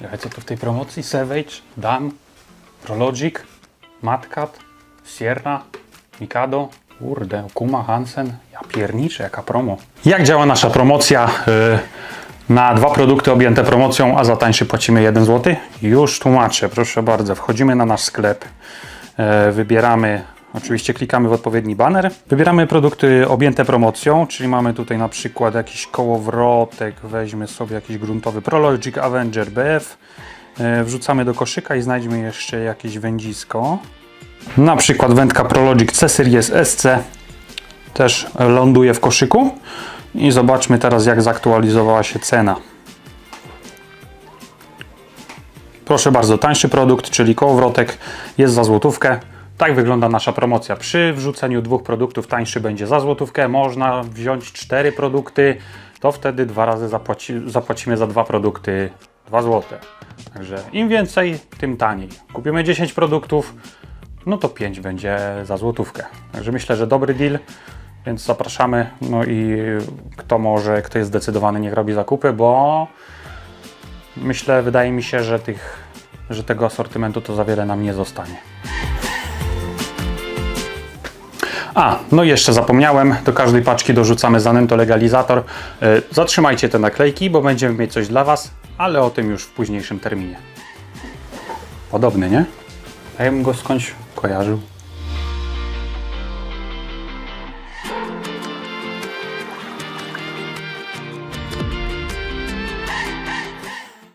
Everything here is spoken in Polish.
Czekaj, co tu w tej promocji? Savage, Dan, Prologic, Matcat, Sierra, Mikado, Kurde, Kuma, Hansen. Ja pierniczę, jaka promo. Jak działa nasza promocja? Yy, na dwa produkty objęte promocją, a za tańszy płacimy 1 zł? Już tłumaczę, proszę bardzo. Wchodzimy na nasz sklep, yy, wybieramy, oczywiście klikamy w odpowiedni baner, wybieramy produkty objęte promocją, czyli mamy tutaj na przykład jakiś kołowrotek, weźmy sobie jakiś gruntowy Prologic Avenger BF, yy, wrzucamy do koszyka i znajdźmy jeszcze jakieś wędzisko. Na przykład wędka Prologic C-Series SC też ląduje w koszyku. I zobaczmy teraz jak zaktualizowała się cena. Proszę bardzo, tańszy produkt, czyli kołowrotek jest za złotówkę. Tak wygląda nasza promocja. Przy wrzuceniu dwóch produktów tańszy będzie za złotówkę. Można wziąć cztery produkty, to wtedy dwa razy zapłaci, zapłacimy za dwa produkty 2 złote. Także im więcej, tym taniej. Kupimy 10 produktów, no to 5 będzie za złotówkę. Także myślę, że dobry deal, więc zapraszamy. No i kto może, kto jest zdecydowany, niech robi zakupy, bo myślę, wydaje mi się, że, tych, że tego asortymentu to za wiele nam nie zostanie. A, no jeszcze zapomniałem, do każdej paczki dorzucamy zanęto legalizator. Yy, Zatrzymajcie te naklejki, bo będziemy mieć coś dla Was, ale o tym już w późniejszym terminie. Podobny, nie? A ja bym go skądś kojarzył.